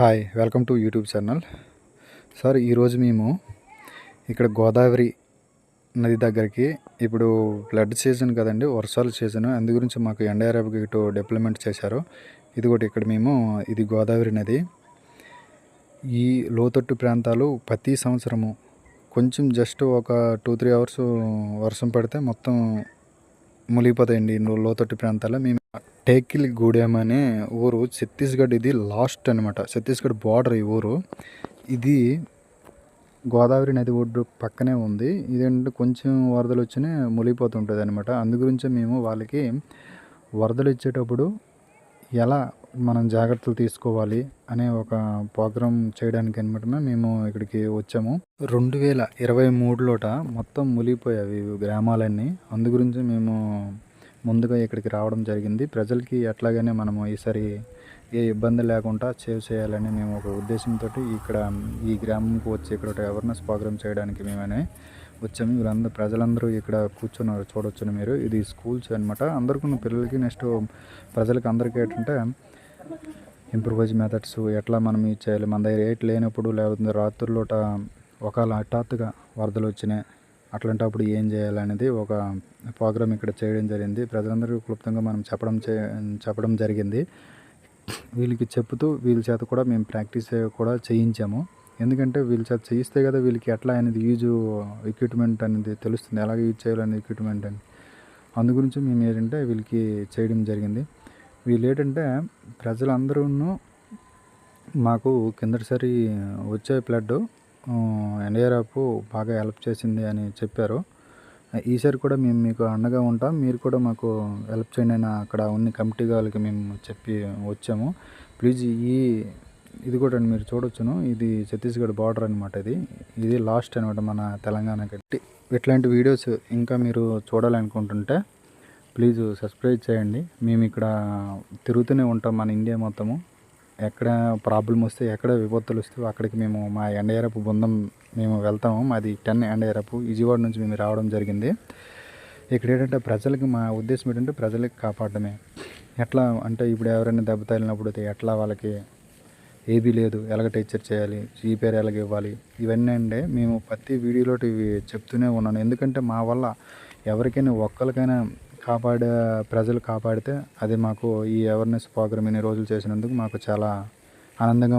Hi welcome to YouTube channel. Sir ఈరోజు మేము ఇక్కడ గోదావరి నది దగ్గరికి ఇప్పుడు ఫ్లడ్ సీజన్ కదండి వర్షాలు సీజన్. అందు గురించి మాకు ఎన్డీఆర్ఎఫ్ ఇటు డెవలప్మెంట్ చేశారు. ఇది కూడా ఇక్కడ మేము ఇది గోదావరి నది. ఈ లోతట్టు ప్రాంతాలు ప్రతి సంవత్సరము కొంచెం జస్ట్ ఒక టూ త్రీ అవర్స్ వర్షం పడితే మొత్తం మునిగిపోతాయండి లోతట్టు ప్రాంతాల్లో మేము టేకిల్ గూడెం అనే ఊరు ఛత్తీస్గఢ్ ఇది లాస్ట్ అనమాట ఛత్తీస్గఢ్ బార్డర్ ఈ ఊరు. ఇది గోదావరి నది ఒడ్డు పక్కనే ఉంది. ఇదేంటంటే కొంచెం వరదలు వచ్చినా మునిగిపోతుంటుంది అనమాట అందుగురించే మేము వాళ్ళకి వరదలు ఇచ్చేటప్పుడు ఎలా మనం జాగ్రత్తలు తీసుకోవాలి అనే ఒక ప్రోగ్రాం చేయడానికి అనమాట మేము ఇక్కడికి వచ్చాము. రెండు వేల ఇరవై మూడులోట మొత్తం మునిగిపోయావి గ్రామాలన్నీ. అందు గురించి మేము ముందుగా ఇక్కడికి రావడం జరిగింది. ప్రజలకి ఎట్లాగనే మనము ఈసారి ఏ ఇబ్బంది లేకుండా సేవ్ చేయాలని మేము ఒక ఉద్దేశంతో ఇక్కడ ఈ గ్రామంకి వచ్చి ఇక్కడ ఒక అవేర్నెస్ ప్రోగ్రామ్ చేయడానికి మేమనే వచ్చాము. వీళ్ళందరూ ప్రజలందరూ ఇక్కడ కూర్చున్నారు చూడొచ్చును మీరు. ఇది స్కూల్స్ అనమాట అందరికీ పిల్లలకి నెక్స్ట్ ప్రజలకి అందరికీ ఏంటంటే ఇంప్రూవైజ్ మెథడ్స్ ఎట్లా మనం ఇది చేయాలి. మన దగ్గర ఏట్ లేనప్పుడు లేకపోతే రాత్రుల్లోట ఒకవేళ హఠాత్తుగా వరదలు వచ్చినాయి అట్లాంటప్పుడు ఏం చేయాలనేది ఒక ప్రోగ్రామ్ ఇక్కడ చేయడం జరిగింది. ప్రజలందరికీ క్లుప్తంగా మనం చెప్పడం చే చెప్పడం జరిగింది. వీళ్ళకి చెప్తూ వీళ్ళ చేత కూడా మేము ప్రాక్టీస్ కూడా చేయించాము. ఎందుకంటే వీళ్ళ చేత చేయిస్తే కదా వీళ్ళకి ఎట్లా అనేది యూజ్ ఎక్విప్మెంట్ అనేది తెలుస్తుంది. ఎలాగ యూజ్ చేయాలనే ఎక్విప్మెంట్ అని. అందు గురించి మేము ఏంటంటే వీళ్ళకి చేయడం జరిగింది. వీళ్ళు ఏంటంటే ప్రజలందరూ మాకు కిందటిసారి వచ్చే ఫ్లడ్ యాప్ బాగా హెల్ప్ చేసింది అని చెప్పారు. ఈసారి కూడా మేము మీకు అండగా ఉంటాం. మీరు కూడా మాకు హెల్ప్ చేయండి అని అక్కడ ఉన్న కమిటీ వాళ్ళకి మేము చెప్పి వచ్చాము. ప్లీజ్ ఈ ఇది కూడా మీరు చూడొచ్చును. ఇది ఛత్తీస్గఢ్ బార్డర్ అనమాట ఇది. ఇది లాస్ట్ అనమాట మన తెలంగాణకి ఇట్లాంటి వీడియోస్ ఇంకా మీరు చూడాలనుకుంటుంటే ప్లీజ్ సబ్స్క్రైబ్ చేయండి. మేము ఇక్కడ తిరుగుతూనే ఉంటాం మన ఇండియా మొత్తము. ఎక్కడ ప్రాబ్లం వస్తే ఎక్కడ విపత్తులు వస్తే అక్కడికి మేము మా ఎండయరపు బృందం మేము వెళ్తాము. మాది టెన్ ఎండయరపు విజయవాడ నుంచి మేము రావడం జరిగింది. ఇక్కడ ఏంటంటే ప్రజలకి మా ఉద్దేశం ఏంటంటే ప్రజలకి కాపాడమే ఎట్లా అంటే ఇప్పుడు ఎవరైనా దెబ్బ తగిలినప్పుడు ఎట్లా వాళ్ళకి ఏబీ లేదు ఎలాగ టీచర్ చేయాలి జీపేర్ ఎలాగ ఇవ్వాలి ఇవన్నీ అంటే మేము ప్రతి వీడియోలో ఇవి చెప్తూనే ఉన్నాను. ఎందుకంటే మా వల్ల ఎవరికైనా ఒక్కరికైనా కాపాడే ప్రజలు కాపాడితే అది మాకు ఈ అవేర్నెస్ ప్రోగ్రామ్ ఇన్ని రోజులు చేసినందుకు మాకు చాలా ఆనందంగా